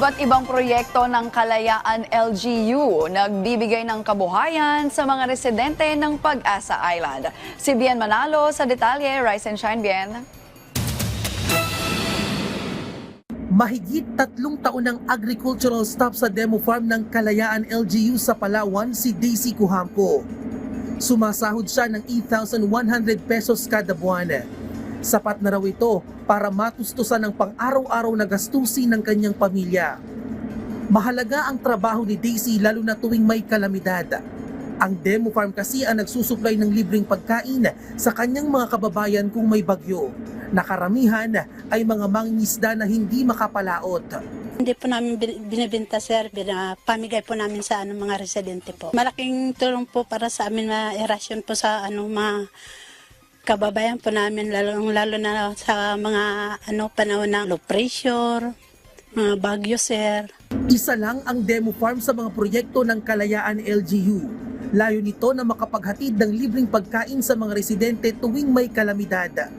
Iba't ibang proyekto ng Kalayaan LGU nagbibigay ng kabuhayan sa mga residente ng Pag-asa Island. Si Bien Manalo sa detalye, Rise and Shine Bien. Mahigit tatlong taon ng agricultural staff sa demo farm ng Kalayaan LGU sa Palawan si Daisy Kuhampo. Sumasahod siya ng 8,100 pesos kada buwan. Sapat na raw ito para matustusan ng pang-araw-araw na gastusin ng kanyang pamilya. Mahalaga ang trabaho ni Daisy lalo na tuwing may kalamidad. Ang demo farm kasi ang nagsusuplay ng libreng pagkain sa kanyang mga kababayan kung may bagyo. Nakaramihan ay mga mangingisda na hindi makapalaot. Hindi po namin bin- binibenta sir, Bina- pamigay po namin sa ano, mga residente po. Malaking tulong po para sa amin na irasyon po sa ano mga kababayan po namin lalo, lalo na sa mga ano panahon ng low pressure, mga bagyo sir. Isa lang ang demo farm sa mga proyekto ng Kalayaan LGU. Layo nito na makapaghatid ng libreng pagkain sa mga residente tuwing may kalamidad.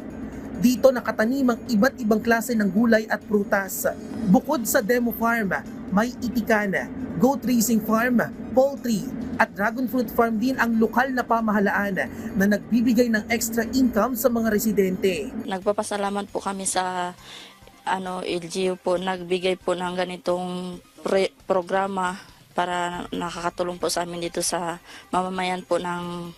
Dito nakatanim ang iba't ibang klase ng gulay at prutas. Bukod sa demo farm, may itikan, goat raising farm, poultry, at dragon fruit farm din ang lokal na pamahalaan na nagbibigay ng extra income sa mga residente. Nagpapasalamat po kami sa ano LGU po nagbigay po ng ganitong pre- programa para nakakatulong po sa amin dito sa mamamayan po ng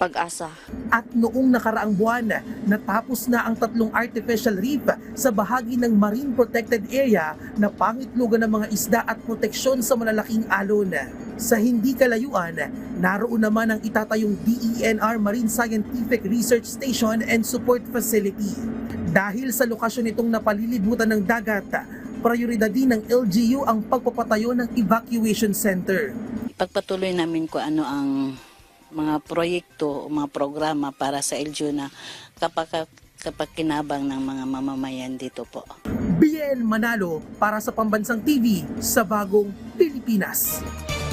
pag-asa. At noong nakaraang buwan, natapos na ang tatlong artificial reef sa bahagi ng Marine Protected Area na pangitlugan ng mga isda at proteksyon sa malalaking alon. Sa hindi kalayuan, naroon naman ang itatayong DENR Marine Scientific Research Station and Support Facility. Dahil sa lokasyon itong napalilibutan ng dagat, prioridad din ng LGU ang pagpapatayo ng evacuation center. Pagpatuloy namin kung ano ang mga proyekto o mga programa para sa LGU na kapag, kapag kinabang ng mga mamamayan dito po. BN Manalo para sa Pambansang TV sa Bagong Pilipinas.